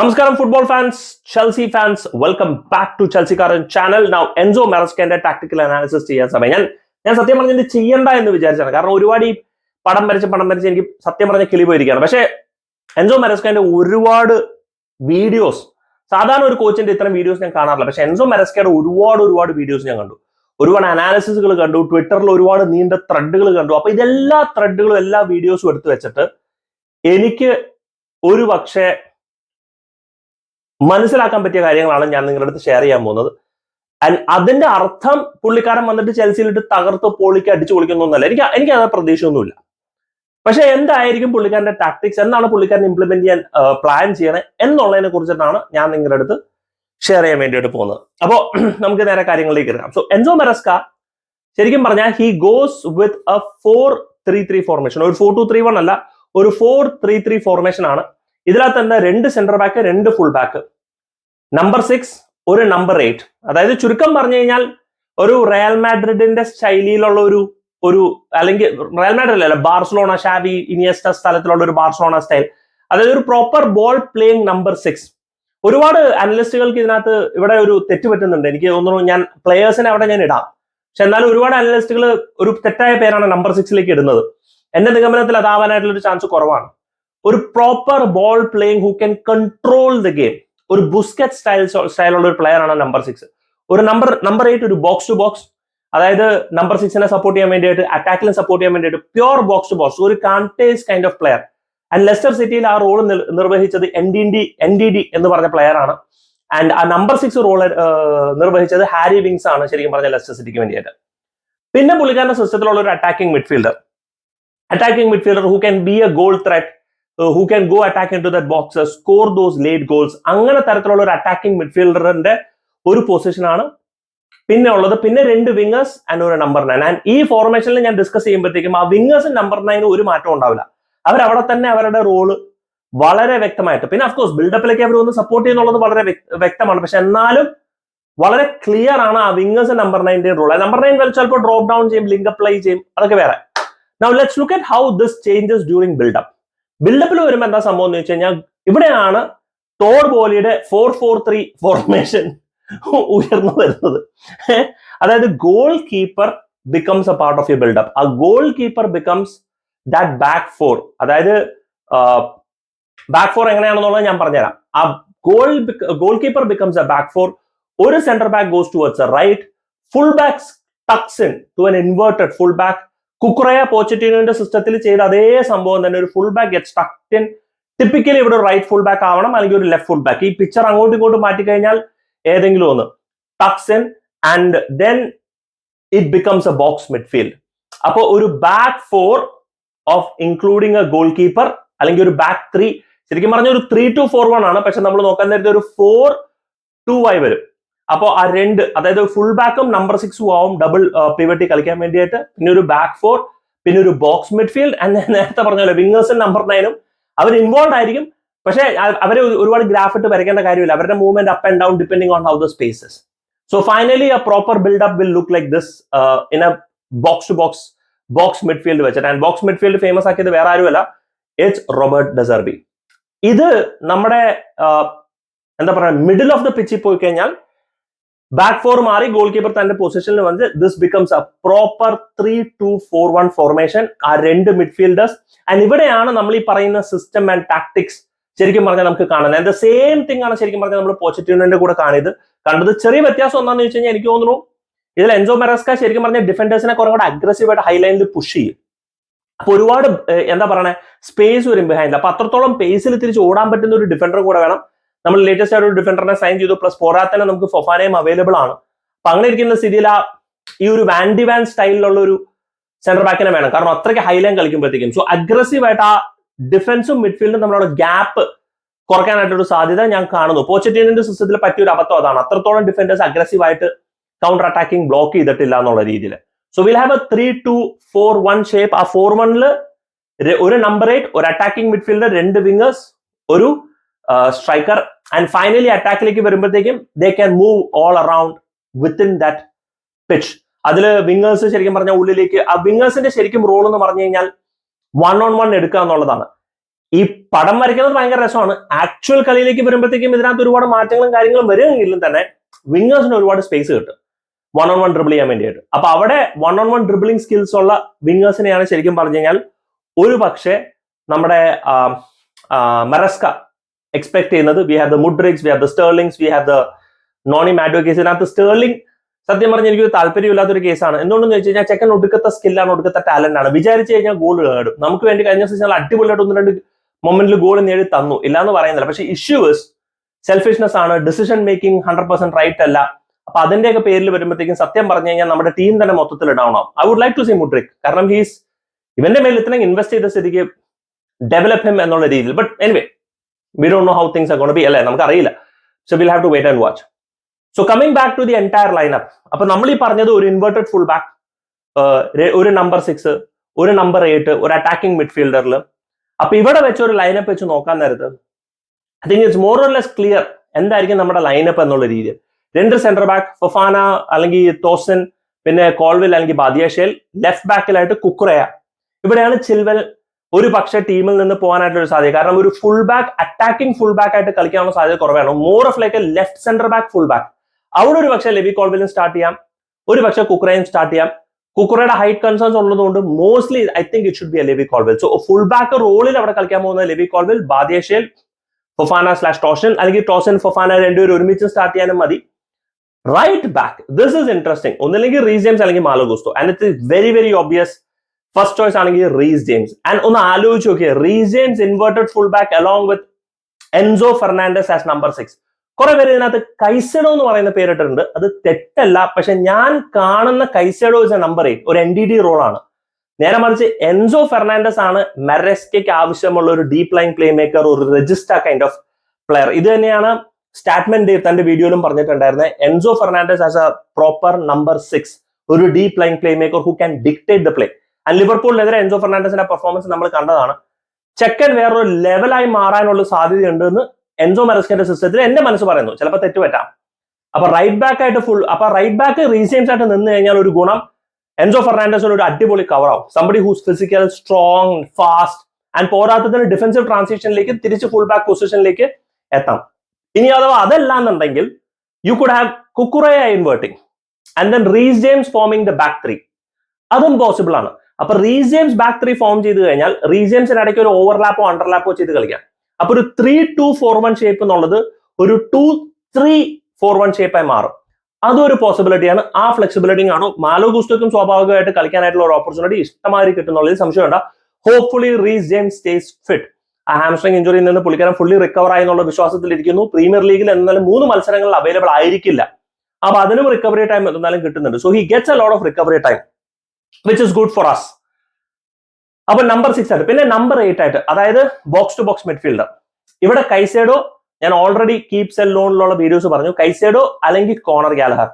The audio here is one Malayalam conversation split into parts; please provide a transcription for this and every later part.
നമസ്കാരം football fans Chelsea fans welcome back to ചെൽസിക്കാരൻ channel now Enzo മെറസ്കന്റെ ടാക്ടിക്കൽ അനാലിസിസ് ചെയ്യാൻ സമയം. ഞാൻ ഞാൻ സത്യം പറഞ്ഞത് ചെയ്യണ്ട എന്ന് വിചാരിച്ചാണ് കാരണം ഒരുപാട് ഈ പടം വരച്ച് പടം വരച്ച് എനിക്ക് സത്യം പറഞ്ഞ കിളി പോയിരിക്കുകയാണ്. പക്ഷേ എൻസോ മെറസ്കന്റെ ഒരുപാട് വീഡിയോസ് സാധാരണ ഒരു കോച്ചിന്റെ ഇത്തരം വീഡിയോസ് ഞാൻ കാണാറില്ല. പക്ഷെ എൻസോ മെറസ്കയുടെ ഒരുപാട് ഒരുപാട് വീഡിയോസ് ഞാൻ കണ്ടു. ഒരുപാട് അനാലിസിസുകൾ കണ്ടു. ട്വിറ്ററിൽ ഒരുപാട് നീണ്ട ത്രെഡുകൾ കണ്ടു. അപ്പൊ ഇതെല്ലാ ത്രെഡുകളും എല്ലാ വീഡിയോസും എടുത്തു വെച്ചിട്ട് എനിക്ക് ഒരു പക്ഷേ മനസ്സിലാക്കാൻ പറ്റിയ കാര്യങ്ങളാണ് ഞാൻ നിങ്ങളുടെ അടുത്ത് ഷെയർ ചെയ്യാൻ പോകുന്നത്. ആൻഡ് അതിന്റെ അർത്ഥം പുള്ളിക്കാരൻ വന്നിട്ട് ചെൽസിയിലിട്ട് തകർത്ത് പൊളിക്ക് അടിച്ചു പൊളിക്കുന്നൊന്നുമല്ല എനിക്ക് എനിക്ക് അത് പ്രതീക്ഷയൊന്നുമില്ല. പക്ഷെ എന്തായിരിക്കും പുള്ളിക്കാരന്റെ ടാക്ടിക്സ് എന്താണ് പുള്ളിക്കാരൻ ഇംപ്ലിമെന്റ് ചെയ്യാൻ പ്ലാൻ ചെയ്യണേ എന്നുള്ളതിനെ കുറിച്ചിട്ടാണ് ഞാൻ നിങ്ങളുടെ അടുത്ത് ഷെയർ ചെയ്യാൻ വേണ്ടിയിട്ട് പോകുന്നത്. അപ്പോൾ നമുക്ക് നേരെ കാര്യങ്ങളിലേക്ക് ഇറങ്ങാം സോ എൻസോ മെറസ്ക ശരിക്കും പറഞ്ഞാൽ he goes with a four three three formation ഒരു ഫോർ ടു ത്രീ വൺ അല്ല ഒരു ഫോർ ത്രീ ത്രീ ഫോർമേഷൻ ആണ്. ഇതിനകത്ത് തന്നെ രണ്ട് സെന്റർ ബാക്ക് രണ്ട് ഫുൾ ബാക്ക് നമ്പർ സിക്സ് ഒരു നമ്പർ എയ്റ്റ് അതായത് ചുരുക്കം പറഞ്ഞു കഴിഞ്ഞാൽ ഒരു റയൽ മാഡ്രിഡിന്റെ ശൈലിയിലുള്ള ഒരു ഒരു അല്ലെങ്കിൽ റയൽ മാഡ്രിഡ് അല്ല ബാർസലോണ ഷാബി ഇനിയസ്റ്റ സ്ഥലത്തിലുള്ള ഒരു ബാർസലോണ സ്റ്റൈൽ അതായത് ഒരു proper ball playing number six ഒരുപാട് അനലിസ്റ്റുകൾക്ക് ഇതിനകത്ത് ഇവിടെ ഒരു തെറ്റ് പറ്റുന്നുണ്ട്. എനിക്ക് തോന്നുന്നു ഞാൻ പ്ലേയേഴ്സിനെ അവിടെ ഞാൻ ഇടാം. പക്ഷെ എന്നാലും ഒരുപാട് അനലിസ്റ്റുകൾ ഒരു തെറ്റായ പേരാണ് നമ്പർ സിക്സിലേക്ക് ഇടുന്നത്. എന്റെ നിഗമനത്തിൽ അതാവാനായിട്ടുള്ള ഒരു ചാൻസ് കുറവാണ്. ഒരു proper ball playing who can control the game ഒരു ബുസ്കറ്റ് സ്റ്റൈൽ സ്റ്റൈലുള്ള ഒരു പ്ലെയർ ആണ് നമ്പർ സിക്സ് ഒരു നമ്പർ നമ്പർ എയ്റ്റ് ഒരു ബോക്സ് ടു ബോക്സ് അതായത് നമ്പർ സിക്സിനെ സപ്പോർട്ട് ചെയ്യാൻ വേണ്ടിയിട്ട് അറ്റാക്കിനെ സപ്പോർട്ട് ചെയ്യാൻ വേണ്ടിയിട്ട് പ്യോർ ബോക്സ് ടു ബോക്സ് ഒരു Kante's kind of player and Leicester സിറ്റിയിൽ ആ റോൾ നിർവഹിച്ചത് N D D N D D എന്ന് പറഞ്ഞ പ്ലെയർ ആണ്. ആൻഡ് ആ നമ്പർ സിക്സ് റോൾ നിർവഹിച്ചത് ഹാരി വിങ്സ് ആണ് ശരിക്കും പറഞ്ഞ ലെസ്റ്റർ സിറ്റിക്ക് വേണ്ടിയിട്ട്. പിന്നെ പുള്ളിക്കാരന്റെ സിസ്റ്റത്തിലുള്ള ഒരു attacking midfielder attacking midfielder who can be a goal threat who can go attack in to that box score those late goals അങ്ങനെ തരത്തിലുള്ള ഒരു അറ്റാക്കിംഗ് മിഡ്ഫീൽഡറിന്റെ ഒരു പൊസിഷനാണ് പിന്നെ ഉള്ളത്. പിന്നെ രണ്ട് വിങ്ങേഴ്സ് ആൻഡ് ഒരു നമ്പർ നയൻ ആൻഡ് ഈ ഫോർമേഷനിൽ ഞാൻ ഡിസ്കസ് ചെയ്യുമ്പോഴത്തേക്കും ആ വിങ്ങേഴ്സും നമ്പർ നയനും ഒരു മാറ്റം ഉണ്ടാവില്ല. അവർ അവിടെ തന്നെ അവരുടെ റോൾ വളരെ വ്യക്തമായിട്ട്. പിന്നെ അഫ്കോഴ്സ് ബിൽഡപ്പിലേക്ക് അവർ ഒന്ന് സപ്പോർട്ട് ചെയ്യുന്നുള്ളത് വളരെ വ്യക്തമാണ്. പക്ഷെ എന്നാലും വളരെ ക്ലിയർ ആണ് ആ വിങ്ങേഴ്സ് നമ്പർ നയന്റെ റോൾ നമ്പർ നയൻ ചിലപ്പോൾ ഡ്രോപ്പ് ഡൗൺ ചെയ്യും ലിങ്ക് അപ്ലൈ ചെയ്യും അതൊക്കെ വേറെ. Now let's look at how this changes during build up ബിൽഡപ്പിൽ വരുമ്പോൾ എന്താ സംഭവം എന്ന് വെച്ച് കഴിഞ്ഞാൽ ഇവിടെയാണ് തോഡ് ബോലിയുടെ ഫോർ ഫോർ ത്രീ ഫോർമേഷൻ ഉയർന്നു വരുന്നത്. അതായത് goalkeeper becomes a part of you build up ആ goalkeeper becomes that back four അതായത് ബാക്ക് ഫോർ എങ്ങനെയാണെന്നുള്ളത് ഞാൻ പറഞ്ഞുതരാം. ആ goal goalkeeper becomes a back four ഒരു centre back goes towards a right full back tucks in to an inverted full back Cucurella പോച്ചറ്റീനോന്റെ സിസ്റ്റത്തിൽ ചെയ്ത അതേ സംഭവം തന്നെ ഒരു full back get in typically ഇവിടെ റൈറ്റ് ഫുൾ ബാക്ക് ആവണം അല്ലെങ്കിൽ ഒരു ലെഫ്റ്റ് ഫുൾ ബാക്ക് ഈ പിക്ചർ അങ്ങോട്ടും ഇങ്ങോട്ടും മാറ്റി കഴിഞ്ഞാൽ ഏതെങ്കിലും ഒന്ന് tucks in and then it becomes a box midfield അപ്പോൾ ഒരു back four of including a goalkeeper അല്ലെങ്കിൽ ഒരു ബാക്ക് ത്രീ ശരിക്കും പറഞ്ഞ ഒരു ത്രീ ടു ഫോർ വൺ ആണ്. പക്ഷെ നമ്മൾ നോക്കാൻ നേരത്തെ ഒരു ഫോർ ടു ആയി വരും. അപ്പോൾ ആ രണ്ട് അതായത് ഫുൾ ബാക്കും നമ്പർ സിക്സും ആവും ഡബിൾ പിവറ്റി കളിക്കാൻ വേണ്ടിയിട്ട്. പിന്നെ ഒരു ബാക്ക് ഫോർ പിന്നെ ഒരു ബോക്സ് മിഡ്ഫീൽഡ് നേരത്തെ പറഞ്ഞല്ലോ വിങ്ങേഴ്സും നമ്പർ നയനും അവർ ഇൻവോൾവ് ആയിരിക്കും. പക്ഷേ അവരെ ഒരുപാട് ഗ്രാഫ് ഇട്ട് വരയ്ക്കേണ്ട കാര്യമില്ല. അവരുടെ movement up and down depending on how the spaces so finally a proper build up will look like this in a box to box box midfield വെച്ചിട്ട്. ആൻഡ് ബോക്സ് മിഡ്ഫീൽഡ് ഫേമസ് ആക്കിയത് വേറെ ആരുമല്ല. ഇറ്റ്സ് റോബർട്ട് ഡെസർബി ഇത് നമ്മുടെ എന്താ പറയുക മിഡിൽ ഓഫ് ദ പിച്ചിൽ പോയി കഴിഞ്ഞാൽ ബാക്ക് ഫോർ മാറി ഗോൾ കീപ്പർ തന്റെ പൊസിഷനിൽ വന്ന് this becomes a proper three two four one formation ആ രണ്ട് മിഡ്ഫീൽഡേഴ്സ് ആൻഡ് ഇവിടെയാണ് നമ്മൾ ഈ പറയുന്ന സിസ്റ്റം ആൻഡ് ടാക്ടിക്സ് ശരിക്കും പറഞ്ഞാൽ നമുക്ക് കാണുന്നത്. ദ സെയിം തിങ് ആണ് ശരിക്കും പറഞ്ഞാൽ നമ്മൾ പോസിറ്റീവിന്റെ കൂടെ കാണിയത്. കണ്ടത് ചെറിയ വ്യത്യാസം എന്താണെന്ന് വെച്ച് കഴിഞ്ഞാൽ എനിക്ക് തോന്നുന്നു ഇതിൽ എൻസോ മെറസ്ക ശരിക്കും പറഞ്ഞാൽ ഡിഫൻഡേഴ്സിനെ കുറെ കൂടെ അഗ്രസീവ് ആയിട്ട് ഹൈലൈനിൽ പുഷ് ചെയ്യും. അപ്പൊ ഒരുപാട് എന്താ പറയണേ സ്പേസ് വരും ബിഹൈൻഡ് അപ്പൊ അത്രത്തോളം പേസിൽ തിരിച്ച് ഓടാൻ പറ്റുന്ന ഒരു ഡിഫൻഡർ കൂടെ വേണം. നമ്മൾ ലേറ്റസ്റ്റ് ആയിട്ട് ഒരു ഡിഫൻഡറിനെ സൈൻ ചെയ്തു. പ്ലസ് പോരാത്തന്നെ നമുക്ക് ഫൊഫാനയും അവൈലബിൾ ആണ്. അപ്പൊ അങ്ങനെ ഇരിക്കുന്ന സ്ഥിതിയിൽ ആ ഈ ഒരു വാൻഡി വാൻ സ്റ്റൈലിലുള്ള ഒരു സെന്റർ ബാക്കിനെ വേണം. കാരണം അത്രയ്ക്ക് ഹൈലൈൻ കളിക്കുമ്പോഴത്തേക്കും. സോ അഗ്രസീവ് ആയിട്ട് ആ ഡിഫൻസും മിഡ്ഫീൽഡും നമ്മളുടെ ഗ്യാപ്പ് കുറയ്ക്കാനായിട്ടൊരു സാധ്യത ഞാൻ കാണുന്നു. പോച്ചറ്റീനിന്റെ സിസ്റ്റത്തിൽ പറ്റിയ ഒരു അബദ്ധം അതാണ്. അത്രത്തോളം ഡിഫൻഡേഴ്സ് അഗ്രസീവ് ആയിട്ട് കൗണ്ടർ അറ്റാക്കിംഗ് ബ്ലോക്ക് ചെയ്തിട്ടില്ല എന്നുള്ള രീതിയിൽ. So will have a three two four one shape ആ ഫോർ വണ്ണിൽ ഒരു നമ്പർ എയ്റ്റ് ഒരു അറ്റാക്കിംഗ് മിഡ്ഫീൽഡർ രണ്ട് വിങ്ങേഴ്സ് ഒരു സ്ട്രൈക്കർ ആൻഡ് ഫൈനലി അറ്റാക്കിലേക്ക് വരുമ്പോഴത്തേക്കും they can move all around within that pitch അതിൽ വിങ്ങേഴ്സ് ശരിക്കും പറഞ്ഞ ഉള്ളിലേക്ക് ആ വിങ്ങേഴ്സിന്റെ ശരിക്കും റോൾ എന്ന് പറഞ്ഞു കഴിഞ്ഞാൽ വൺ ഓൺ വൺ എടുക്കുക എന്നുള്ളതാണ്. ഈ പടം വരയ്ക്കുന്നത് ഭയങ്കര രസമാണ്. ആക്ച്വൽ കളിയിലേക്ക് വരുമ്പോഴത്തേക്കും ഇതിനകത്ത് ഒരുപാട് മാറ്റങ്ങളും കാര്യങ്ങളും വരുമെങ്കിലും തന്നെ വിങ്ങേഴ്സിന് ഒരുപാട് സ്പേസ് കിട്ടും. വൺ ഓൺ വൺ ഡ്രിബിൾ ചെയ്യാൻ വേണ്ടിയിട്ട്. അപ്പൊ അവിടെ one on one dribbling skills ഉള്ള വിങ്ങേഴ്സിനെയാണ് ശരിക്കും പറഞ്ഞു കഴിഞ്ഞാൽ ഒരു പക്ഷേ നമ്മുടെ മെറസ്ക എക്സ്പെക്ട് ചെയ്യുന്നത്. We have the Mudryks we have the Sterlings we have the Noni Madueke's ഇതിനകത്ത് സ്റ്റേർലിംഗ് സത്യം പറഞ്ഞ എനിക്ക് താല്പര്യമില്ലാത്തൊരു കേസാണ് എന്തുകൊണ്ടെന്ന് വെച്ച് കഴിഞ്ഞാൽ ചെക്കൻ ഒടുക്കത്ത സ്കില്ലാണ് ഒടുക്കത്ത ടാലന്റ് ആണ്. വിചാരിച്ചു കഴിഞ്ഞാൽ ഗോൾ നേടും. നമുക്ക് വേണ്ടി കഴിഞ്ഞ സീസണിൽ അടിപൊളിയായിട്ട് ഒന്ന് രണ്ട് മൊമെന്റിൽ ഗോൾ നേടി തന്നു. ഇല്ലാന്ന് പറയുന്നില്ല. പക്ഷേ ഇഷ്യൂസ് സെൽഫിഷ്നെസ് ആണ്. Decision making hundred percent right അല്ല. അപ്പൊ അതിന്റെയൊക്കെ പേരിൽ വരുമ്പോഴത്തേക്കും സത്യം പറഞ്ഞു കഴിഞ്ഞാൽ നമ്മുടെ ടീം തന്നെ മൊത്തത്തിൽ ഡൗൺ ആവും. I would like to see Mudryk കാരണം ഹീസ് ഇവന്റെ മേലിൽ ഇത്രയും ഇൻവെസ്റ്റ് ചെയ്ത സ്ഥിതിക്ക് ഡെവലപ്പ് ഹിം എന്നുള്ള രീതിയിൽ. But anyway we don't know how things are be അല്ലേ? നമുക്ക് അറിയില്ല so will have to wait and watch so coming back to the entire lineup അപ്പൊ നമ്മൾ ഈ പറഞ്ഞത് ഒരു ഇൻവേർട്ടഡ് ഫുൾ ബാക്ക് ഒരു നമ്പർ സിക്സ് ഒരു നമ്പർ എയ്റ്റ് ഒരു അറ്റാക്കിംഗ് മിഡ്ഫീൽഡറിൽ അപ്പൊ ഇവിടെ വെച്ച് ഒരു ലൈനപ്പ് വെച്ച് നോക്കാൻ നേരത്ത് I think it's more or less clear എന്തായിരിക്കും നമ്മുടെ ലൈനപ്പ് എന്നുള്ള രീതിയിൽ രണ്ട് സെന്റർ ബാക്ക് ഫൊഫാന അല്ലെങ്കിൽ തോസൻ പിന്നെ കോൾവിൽ അല്ലെങ്കിൽ ബാദിയഷേൽ ലെഫ്റ്റ് ബാക്കിലായിട്ട് കുക്കുറയ ഇവിടെയാണ് ചിൽവൽ ഒരു പക്ഷെ ടീമിൽ നിന്ന് പോകാനായിട്ടുള്ള ഒരു സാധ്യത. കാരണം ഒരു full back attacking full back ആയിട്ട് കളിക്കാനുള്ള സാധ്യത കുറവാണ്. More of like left centre back full back അവിടെ ഒരു പക്ഷേ ലെവി കോൾവിലും സ്റ്റാർട്ട് ചെയ്യാം. ഒരു പക്ഷേ കുക്കറയും സ്റ്റാർട്ട് ചെയ്യാം. കുക്കറയുടെ ഹൈറ്റ് കൺസേൺസ് ഉള്ളതുകൊണ്ട് mostly I think it should be a Levi Colwill so full back റോളിൽ അവിടെ കളിക്കാൻ പോകുന്ന Levi Colwill Badiashile Fofana slash Tosin അല്ലെങ്കിൽ ടോസൻ ഫൊഫാന രണ്ടുപേരും ഒരുമിച്ച് സ്റ്റാർട്ട് ചെയ്യാനും മതി. Right back this is interesting ഒന്നില്ലെങ്കിൽ റീസ് അല്ലെങ്കിൽ Malo Gusto and it is very very obvious first choice ആണെങ്കിൽ റീസ് ജെയിംസ് ആൻഡ് ഒന്ന് ആലോചിച്ച് നോക്കിയാൽ Reece James inverted full back along with Enzo Fernandez as number six കുറെ പേര് ഇതിനകത്ത് കൈസഡോ എന്ന് പറയുന്ന പേരിട്ടിട്ടുണ്ട്. അത് തെറ്റല്ല. പക്ഷെ ഞാൻ കാണുന്ന Caicedo is a number eight ഒരു എൻ ഡി ഡി റോളാണ് നേരെ മറിച്ച് എൻസോ ഫെർണാണ്ടസ് ആണ് മെറസ്കയ്ക്ക് ആവശ്യമുള്ള ഒരു ഡീപ് ലൈൻ പ്ലേ മേക്കർ ഒരു രജിസ്റ്റർ കൈൻഡ് ഓഫ് പ്ലെയർ ഇത് തന്നെയാണ് സ്റ്റാറ്റ്മെന്റ് ഡേവ് തന്റെ വീഡിയോയിലും പറഞ്ഞിട്ടുണ്ടായിരുന്നത് Enzo Fernandez as a proper number six ഒരു deep line play maker who can dictate the play ലിവർപൂളിനെതിരെ Enzo ഫെർണാണ്ടസിന്റെ പെർഫോമൻസ് നമ്മൾ കണ്ടതാണ്. ചെക്കൻ വേറൊരു ലെവലായി മാറാനുള്ള സാധ്യതയുണ്ട് എന്ന് എൻസോ മെറസ്കിന്റെ സിസ്റ്റത്തിൽ എന്റെ മനസ്സ് പറയുന്നു. ചിലപ്പോൾ തെറ്റുപറ്റാം അപ്പൊ റൈറ്റ് ബാക്ക് ആയിട്ട് ഫുൾ അപ്പൊ റൈറ്റ് ബാക്ക് റീസെയിംസ് ആയിട്ട് നിന്ന് കഴിഞ്ഞാൽ ഒരു ഗുണം എൻസോ ഫെർണാണ്ടസിന് ഒരു അടിപൊളി കവർ ആവും. Somebody who's physical strong fast and പോരാത്തതിന് ഡിഫൻസീവ് ട്രാൻസിഷനിലേക്ക് തിരിച്ച് ഫുൾ ബാക്ക് പൊസിഷനിലേക്ക് എത്താം. ഇനി അഥവാ അതല്ല എന്നുണ്ടെങ്കിൽ you could have Cucurella inverting and then Reece James forming the back three അതും പോസിബിൾ ആണ്. അപ്പൊ റീജിയംസ് ബാക്ക് ത്രീ ഫോം ചെയ്ത് കഴിഞ്ഞാൽ റീജിയംസിന് ജെയിംസിന് ഇടയ്ക്ക് ഒരു ഓവർലാപ്പോ അണ്ടർലാപ്പോ ചെയ്ത് കളിക്കാം. അപ്പൊ ഒരു three two four one shape എന്നുള്ളത് ഒരു ടു ത്രീ ഫോർ വൺ ഷേപ്പായി മാറും. അതൊരു പോസിബിലിറ്റിയാണ് ആ ഫ്ലെക്സിബിലിറ്റി കാണും മാലോ ഗുസ്റ്റോക്കും സ്വാഭാവികമായിട്ട് കളിക്കാനായിട്ടുള്ള ഒരു ഓപ്പർച്യൂണിറ്റി ഇഷ്ടമായി കിട്ടുന്നുള്ളതിൽ സംശയമുണ്ട് hopefully Reece James stays fit ആ ഹാംസ്ട്രിങ് ഇഞ്ചുറിയിൽ നിന്ന് പുള്ളിക്കാരൻ ഫുള്ളി റിക്കവർ ആയി എന്നുള്ള വിശ്വാസത്തിൽ ഇരിക്കുന്നു. പ്രീമിയർ ലീഗിൽ എന്നാലും മൂന്ന് മത്സരങ്ങൾ അവൈലബിൾ ആയിരിക്കില്ല. അപ്പൊ അതിനും റിക്കവറി ടൈം എന്തായാലും കിട്ടുന്നുണ്ട്. So he gets a load of recovery time which is good for us അപ്പൊ നമ്പർ സിക്സ് ആയിട്ട് പിന്നെ നമ്പർ എയ്റ്റ് ആയിട്ട് അതായത് ബോക്സ് ടു ബോക്സ് മിഡ്ഫീൽഡർ ഇവിടെ കൈസേഡോ ഞാൻ ഓൾറെഡി കീപ് സെൽ ലോണിലുള്ള വീഡിയോസ് പറഞ്ഞു. കൈസേഡോ അല്ലെങ്കിൽ Conor Gallagher.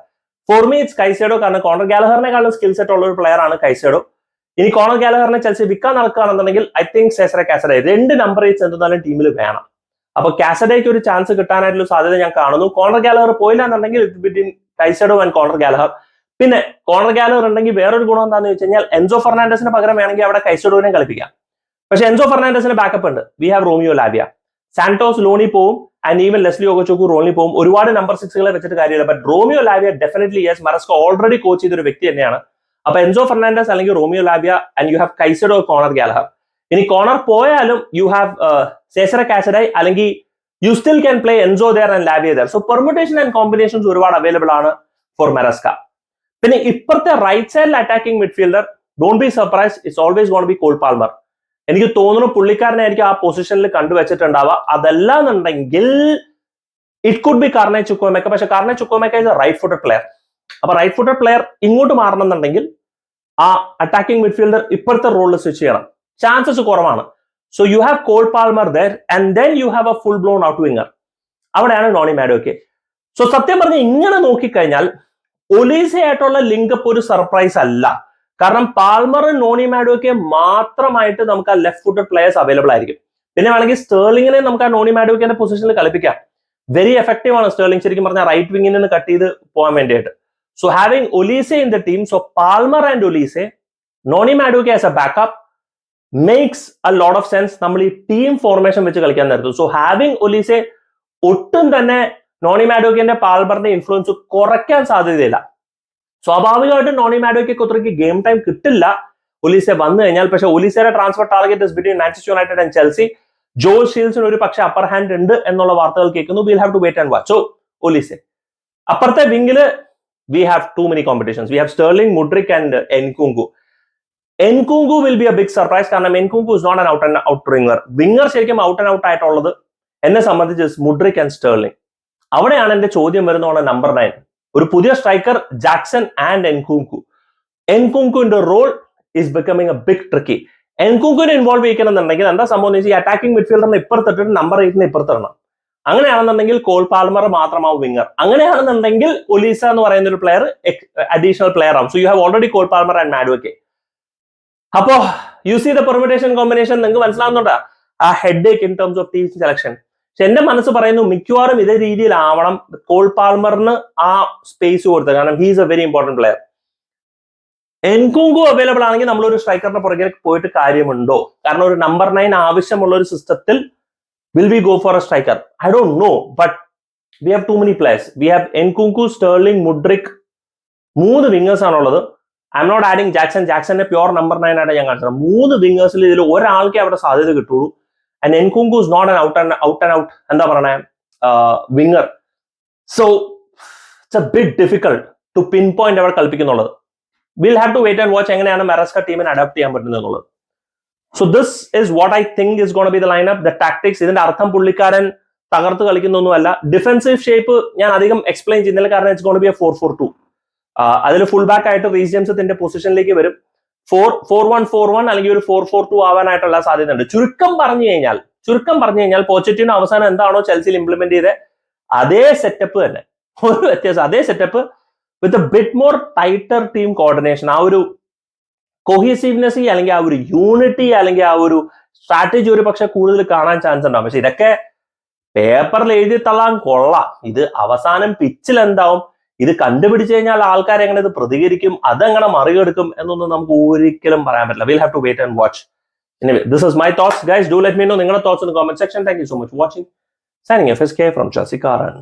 For me it's Caicedo കാരണം കോണർ ഗാലഹറിനെക്കാളും സ്കിൽ സെറ്റ് ഉള്ള ഒരു പ്ലെയർ ആണ് കൈസേഡോ. ഇനി കോണർ ഗാലഹറിനെ ചെൽസി വിൽക്കാൻ നടക്കുകയാണെന്നുണ്ടെങ്കിൽ ഐ തിങ്ക് സെസറെ കാസഡേ രണ്ട് നമ്പർ എയ്റ്റ്സ് എന്തായാലും ടീമിൽ വേണം. അപ്പൊ കാസഡേക്ക് ഒരു ചാൻസ് കിട്ടാനായിട്ടുള്ള സാധ്യത ഞാൻ കാണുന്നു. കോണർ ഗാലഹർ പോയില്ല എന്നുണ്ടെങ്കിൽ between Caicedo and Conor Gallagher. പിന്നെ കോണർ ഗാലർ ഉണ്ടെങ്കിൽ വേറൊരു ഗുണം എന്താണെന്ന് വെച്ച് കഴിഞ്ഞാൽ എൻസോ ഫെർണാണ്ടസിന് പകരം വേണമെങ്കിൽ അവിടെ കൈസഡോനെ കളിപ്പിക്കാം. പക്ഷെ എൻസോ ഫെർണാണ്ടസിന് ബാക്കപ്പ് ഉണ്ട്. We have Romeo Lavia Santos ലോണി പോവും and even Lesley Ugochukwu Roni പോവും ഒരുപാട് നമ്പർ സിക്സുകളെ വെച്ചിട്ട് കാര്യമില്ല. But Romeo Lavia definitely yes Maresca already coach ചെയ്തൊരു വ്യക്തി തന്നെയാണ്. അപ്പൊ എൻസോ ഫെർണാണ്ടസ് അല്ലെങ്കിൽ Romeo Lavia and you have Caicedo Conor Gallagher ഇനി കോണർ പോയാലും യു ഹാവ് സേസറ കാസഡായി അല്ലെങ്കിൽ you still can play Enzo there and Lavia there so permutation and combinations ഒരുപാട് അവൈലബിൾ ആണ് ഫോർ മെറസ്ക പിന്നെ ഇപ്പുറത്തെ റൈറ്റ് സൈഡിൽ attacking midfielder don't be surprise it's always gonna be Cole Palmer എനിക്ക് തോന്നുന്നു പുള്ളിക്കാരനായിരിക്കും ആ പൊസിഷനിൽ കണ്ടുവച്ചിട്ടുണ്ടാവുക. അതല്ല എന്നുണ്ടെങ്കിൽ it could be Carney Chukwuemeka പക്ഷെ Carney Chukwuemeka is a right footed player അപ്പൊ റൈറ്റ് ഫുട്ടഡ് പ്ലെയർ ഇങ്ങോട്ട് മാറണം എന്നുണ്ടെങ്കിൽ ആ അറ്റാക്കിംഗ് മിഡ്ഫീൽഡർ ഇപ്പോഴത്തെ റോളിൽ സ്വിച്ച് ചെയ്യണം. ചാൻസസ് കുറവാണ്. So you have Cole Palmer there and then you have a full blown out winger അവിടെയാണ് നോണി മാഡോക്കെ സോ സത്യം പറഞ്ഞ് ഇങ്ങനെ നോക്കിക്കഴിഞ്ഞാൽ ഒലീസയായിട്ടുള്ള ലിങ്കപ്പ് ഒരു സർപ്രൈസ് അല്ല. കാരണം പാൽമറും നോണി മാഡുവൊക്കെ മാത്രമായിട്ട് നമുക്ക് ആ ലെഫ്റ്റ് ഫുട്ടഡ് പ്ലേയേഴ്സ് അവൈലബിൾ ആയിരിക്കും. പിന്നെ വേണമെങ്കിൽ സ്റ്റേർലിങ്ങിനെ നമുക്ക് ആ നോണി മാഡുവൊക്കെ പൊസിഷനിൽ കളിപ്പിക്കാം. വെരി എഫക്റ്റീവ് ആണ് സ്റ്റേർലിംഗ് ശരിക്കും പറഞ്ഞാൽ റൈറ്റ് വിങ്ങിൽ നിന്ന് കട്ട് ചെയ്ത് പോകാൻ വേണ്ടിയിട്ട്. So having Olise in the team so Palmer and Olise Noni Madueke as a backup makes a lot of sense നമ്മൾ ഈ ടീം ഫോർമേഷൻ വെച്ച് കളിക്കാൻ നേരത്തു. സോ ഹാവിംഗ് ഒലീസെ ഒട്ടും തന്നെ നോണി മാഡോക്കിന്റെ പാൽബറിന്റെ ഇൻഫ്ലുവൻസ് കുറയ്ക്കാൻ സാധ്യതയില്ല. സ്വാഭാവികമായിട്ടും നോണി മാഡോയ്ക്ക് ഒത്തിരി ഗെയിം ടൈം കിട്ടില്ല. ഒലീസെ വന്നു കഴിഞ്ഞാൽ പക്ഷെ ഒലീസയുടെ transfer target between Manchester United and Chelsea Joe ഷീൽസിന് ഒരു പക്ഷെ അപ്പർ ഹാൻഡ് ഉണ്ട് എന്നുള്ള വാർത്തകൾ കേൾക്കുന്നു. Will have to wait and watch so Olise അപ്പുറത്തെ വിങ്ങിൽ we have too many competitions we have Sterling Mudryk and Nkunku Nkunku will be a big surprise കാരണം Nkunku is not an out and out ringer winger ശരിക്കും ഔട്ട് ആൻഡ് ഔട്ട് ആയിട്ടുള്ളത് എന്നെ സംബന്ധിച്ച് മുഡ്രിക് ആൻഡ് സ്റ്റേർലിംഗ് അവിടെയാണ് എന്റെ ചോദ്യം വരുന്നതാണ് നമ്പർ നയൻ ഒരു പുതിയ striker Jackson and Nkunku എൻകുങ്കുവിന്റെ role is becoming a big tricky എൻകുങ്കുവിനെ involve ചെയ്യിക്കണമെന്നുണ്ടെങ്കിൽ എന്താ സംഭവം എന്ന് വെച്ചാൽ അറ്റാക്കിംഗ് മിഡ്ഫീൽഡറിന് ഇപ്പുറത്തിട്ട് നമ്പർ എയ്റ്റിന് ഇപ്പുറത്തിടണം. അങ്ങനെയാണെന്നുണ്ടെങ്കിൽ കോൾ പാൽമർ മാത്രമാവും വിങ്ങർ അങ്ങനെയാണെന്നുണ്ടെങ്കിൽ ഒലീസ എന്ന് പറയുന്ന ഒരു പ്ലെയർ അഡീഷണൽ പ്ലെയർ ആവും. So you have already Cole Palmer and Madueke അപ്പോ you see the permutation combination നിങ്ങൾക്ക് മനസ്സിലാവുന്നുണ്ടോ? ആ head in terms of team selection പക്ഷെ എന്റെ മനസ്സ് പറയുന്നു മിക്കവാറും ഇതേ രീതിയിലാവണം കോൾ പാൽമറിന് ആ സ്പേസ് കൊടുത്തത്. കാരണം he's a very important player Nkunku available ആണെങ്കിൽ നമ്മൾ ഒരു സ്ട്രൈക്കറിന്റെ പുറകെ പോയിട്ട് കാര്യമുണ്ടോ? കാരണം ഒരു നമ്പർ നയൻ ആവശ്യമുള്ള ഒരു സിസ്റ്റത്തിൽ will we go for a striker I don't know but we have too many players we have Nkunku Sterling Mudryk മൂന്ന് വിങ്ങേഴ്സ് ആണുള്ളത്. I'm not adding Jackson ജാക്സന്റെ പ്യോർ നമ്പർ നയൻ ആയിട്ട് ഞാൻ കാണിച്ചത് മൂന്ന് വിങ്ങേഴ്സിൽ ഇതിൽ ഒരാൾക്കേ അവിടെ സാധ്യത കിട്ടുള്ളൂ. And Nkunku is not an out and out and out എന്താ പറയണേ? Winger so it's a big difficult to pinpoint അവിടെ കൽപ്പിക്കുന്നുള്ളത് will have to wait and watch എങ്ങനെയാണ് മെറസ്ക ടീമിനെ അഡാപ്റ്റ് ചെയ്യാൻ പറ്റുന്നത് എന്നുള്ളത്. So this is what I think is gonna be the line up the tactics ഇതിന്റെ അർത്ഥം പുള്ളിക്കാരൻ തകർത്ത് കളിക്കുന്നൊന്നുമല്ല. ഡിഫൻസീവ് ഷേപ്പ് ഞാൻ അധികം എക്സ്പ്ലെയിൻ ചെയ്യുന്നില്ല. കാരണം it's gonna be a four four two അതിൽ ഫുൾ ബാക്ക് ആയിട്ട് റീസ് ജെയിംസ് പൊസിഷനിലേക്ക് വരും. Four four one four one അല്ലെങ്കിൽ ഒരു ഫോർ ഫോർ ടു ആവാനായിട്ടുള്ള സാധ്യതയുണ്ട്. ചുരുക്കം പറഞ്ഞു കഴിഞ്ഞാൽ ചുരുക്കം പറഞ്ഞു കഴിഞ്ഞാൽ പോച്ചറ്റിന് അവസാനം എന്താണോ ചെൽസിയിൽ ഇംപ്ലിമെന്റ് ചെയ്തത് അതേ സെറ്റപ്പ് തന്നെ. ഒരു വ്യത്യാസം. അതേ setup with bit more tighter team coordination ആ ഒരു കൊഹീസീവ്നെസ് അല്ലെങ്കിൽ ആ ഒരു യൂണിറ്റി അല്ലെങ്കിൽ ആ ഒരു സ്ട്രാറ്റജി ഒരു പക്ഷെ കൂടുതൽ കാണാൻ ചാൻസ് ഉണ്ടാവും. പക്ഷെ ഇതൊക്കെ പേപ്പറിൽ എഴുതി തള്ളാൻ കൊള്ളാം. ഇത് അവസാനം പിച്ചിൽ എന്താവും? ഇത് കണ്ടുപിടിച്ചു കഴിഞ്ഞാൽ ആൾക്കാർ എങ്ങനെ ഇത് പ്രതികരിക്കും അതെങ്ങനെ മറികടക്കും എന്നൊന്നും നമുക്ക് ഒരിക്കലും പറയാൻ പറ്റില്ല. Will have to wait and watch this is my thoughts guys do let me know നിങ്ങളുടെ thoughts in comment section thank you so much watching signing F S K from ചസിക്കാരൻ